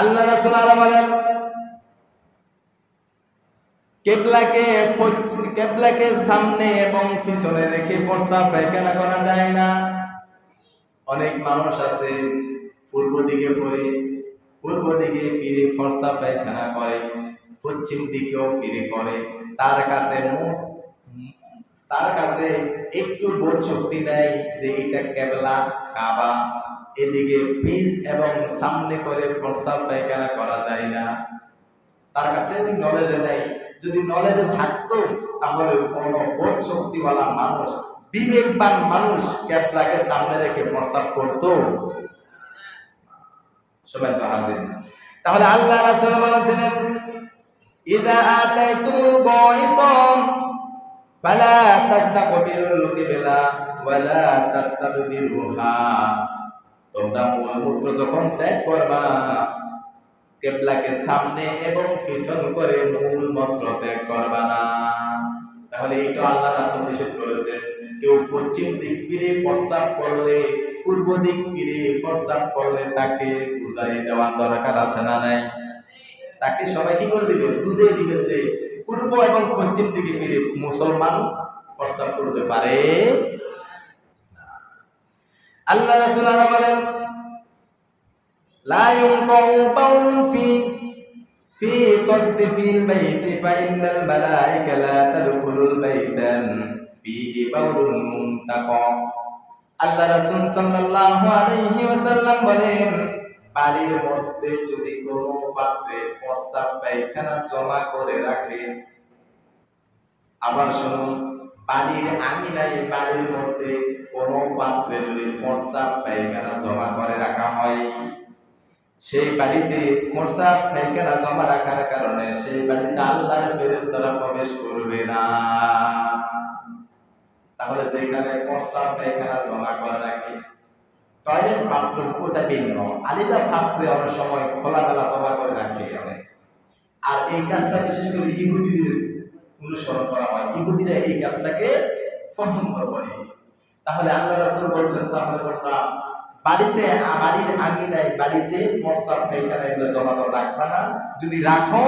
আল্লাহ রাসূল আরও বলেন, কেবলাকে কেবলাকে সামনে এবং পিছনে রেখে প্রস্রাব পায়খানা করা যায় না। অনেক মানুষ আছে পূর্ব দিকে পড়ে, পূর্ব দিকে ফিরে ফর্সা পায়খানা করে, পশ্চিম দিকেও ফিরে করে তার কাছে মুখ তার কাছে একটু বোধ শক্তি নেয় যে এটা কেবলা, কাবা, এদিকে পিস এবং সামনে করে প্রস্রাব পায়খানা করা যায় না। তার কাছে নলেজে নেই যদি নলেজে থাকতো, তাহলে কোনো বোধ শক্তিওয়ালা মানুষ, বিবেকবান মানুষ ক্যাপলাকে সামনে রেখে প্রস্তাব করতো। সবাই হাজির। তাহলে আল্লাহ রাসূল বলেছিলেন ফালা তাস্তাকবিরুল তোমরা যখন ত্যাগ করবা, কেবলাকে সামনে এবং পিছন করে মূল মন্ত্র ত্যাগ করবা না। তাহলে এটা আল্লাহ রাসূল নিষেধ করেছেন। কেউ পশ্চিম দিক ফিরে প্রস্তাব করলে, পূর্ব দিক ফিরে প্রস্তাব করলে তাকে বুঝাই দেওয়া দরকার আছে না নাই? তাকে সবাই কি করে দিবেন বুঝিয়ে দিবেন যে পূর্ব এবং পশ্চিম দিকে ফিরে মুসলমান প্রস্তাব করতে পারে আল্লাহ রাসূল আরো বলেন لا ينقع بول في في قصد في البيت فإن الملائكة لا تدخل البيت فيه بول منتقع আল্লাহ রাসূল সাল্লাল্লাহু আলাইহি ওয়াসাল্লাম বলেন বাড়ির মধ্যে যদি কোনো পাত্রে প্রস্রাব পায়খানা জমা করে রাখে। আবার শুনুন, বাড়ির আঙিনায় বাড়ির মধ্যে কোনো পাত্রে যদি প্রস্রাব পায়খানা জমা করে রাখা হয়, সেই বাড়িতে প্রস্রাব পায়খানা জমা রাখার কারণে সেই বাড়িতে আল্লাহর ফেরেশতারা প্রবেশ করবে না। তাহলে যেখানে প্রস্রাব পায়খানা জমা করে রাখে টয়লেট বাথরুম, ওটা ভিন্ন আলাদা পাত্রে অনেক সময় খোলামেলা জমা করে রাখে আর এই কাজটা বিশেষ করে ইহুদিদের অনুসরণ করা হয়। ইহুদিরা এই কাজটাকে পছন্দ করে। তাহলে আল্লাহ রাসূল বলছেন, তাহলে তোমরা বাড়িতে, বাড়ির আঙিনায়, বাড়িতে প্রস্রাব পায়খানা এগুলো জমা করে রাখবে না। যদি রাখো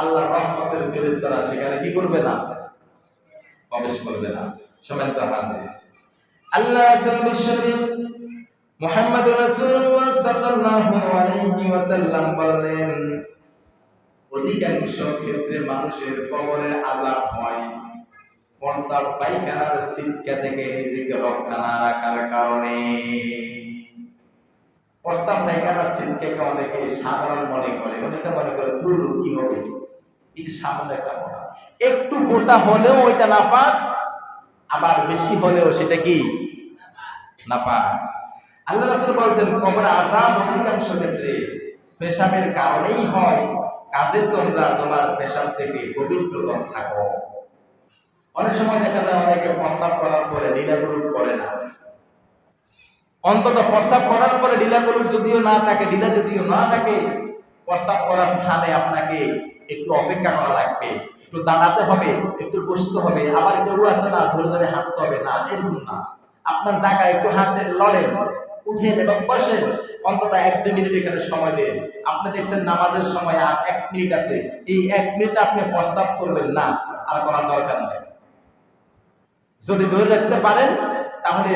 আল্লাহ রহমতের ফেরেশতারা সেখানে কি করবে না? প্রবেশ করবে না। সমেত হাজির আল্লাহ রাসূল বিশ্বনবী মুহাম্মদুর রাসূলুল্লাহ সাল্লাল্লাহু আলাইহি ওয়াসাল্লাম বললেন, অধিকাংশ ক্ষেত্রে মানুষের কবরের আযাব হয়। পায়খানার সিটকা থেকে নিজেকে রক্ষা না রাখার কারণে। প্রস্রাব পায়খানার সিটকাকে অনেকে সাধারণ মনে করে অনেকে মনে করে দূর কি হবে? এটা সামান্য একটা একটু ফোঁটা হলেও ওইটা নাফাক, আবার বেশি হলেও সেটা কি? নাফাক। আল্লাহ রাসূল বলছেন, কবর আযাব অধিকাংশ ক্ষেত্রে পেশাবের কারণেই হয়। কাজে তোমরা তোমার পেশাব থেকে পবিত্রতা থাকো। অনেক সময় দেখা যায় অনেকে প্রস্রাব করার পরে লীলাগুলো করে না। অন্তত প্রস্রাব করার পরে লীলাগুলো যদিও না থাকে, লীলা যদিও না থাকে, প্রস্রাব করার স্থানে আপনাকে একটু অপেক্ষা করা লাগবে, একটু দাঁড়াতে হবে, একটু বসতে হবে। আবার কেউ আছে না, ধরে ধরে হাঁটতে হবে না, এরকম না। আপনার জায়গায় একটু হাতে লড়েন উঠেন এবং বসেন। অন্তত এক দুই মিনিট এখানে সময় দেন। আপনি দেখছেন নামাজের সময় আর এক মিনিট আছে। এই এক মিনিট আপনি প্রস্তাব করবেন না আর করার দরকার নেই। যদি ধরে রাখতে পারেন, তাহলে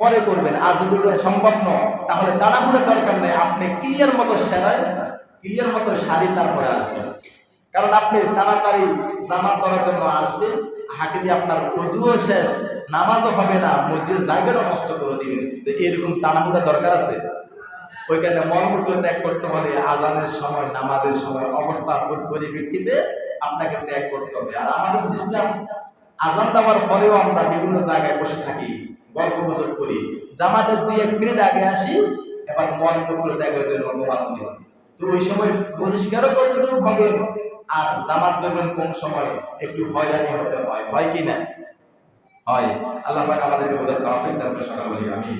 পরে করবেন। আর যদি সম্ভব নয় তাহলে তাড়াহুড়ো দরকার নেই। আপনি ক্লিয়ার মতো সেরাই ক্লিয়ার মতো সারি তারপরে আসবেন। কারণ আপনি তাড়াতাড়ি জামাত করার জন্য আসবেন। হাঁকে দিয়ে আপনার অজুও শেষ, নামাজও হবে না, মসজিদের জায়গাটা নষ্ট করে দিবেন তো এরকম তাড়াহুড়া দরকার আছে? ওইখানে মলমূত্র ত্যাগ করতে হলে আজানের সময়, নামাজের সময় অবস্থা পরিপ্রেক্ষিতে আপনাকে ত্যাগ করতে হবে। আর আমাদের সিস্টেম আজান দেওয়ার পরেও আমরা বিভিন্ন জায়গায় বসে থাকি, গল্প গুজব করি। জামাতের দুই এক মিনিট আগে আসি, এবার মলমূত্র ত্যাগের জন্য তো ওই সময় পরিষ্কারও কতটুকু হবে? আর জামাত দেবেন কোন সময়? একটু হয়রানি হতে হয়। হয় কি না? হয়। আল্লাহ পাক আমাদেরকে বোঝার তাহলে দান বলি আমি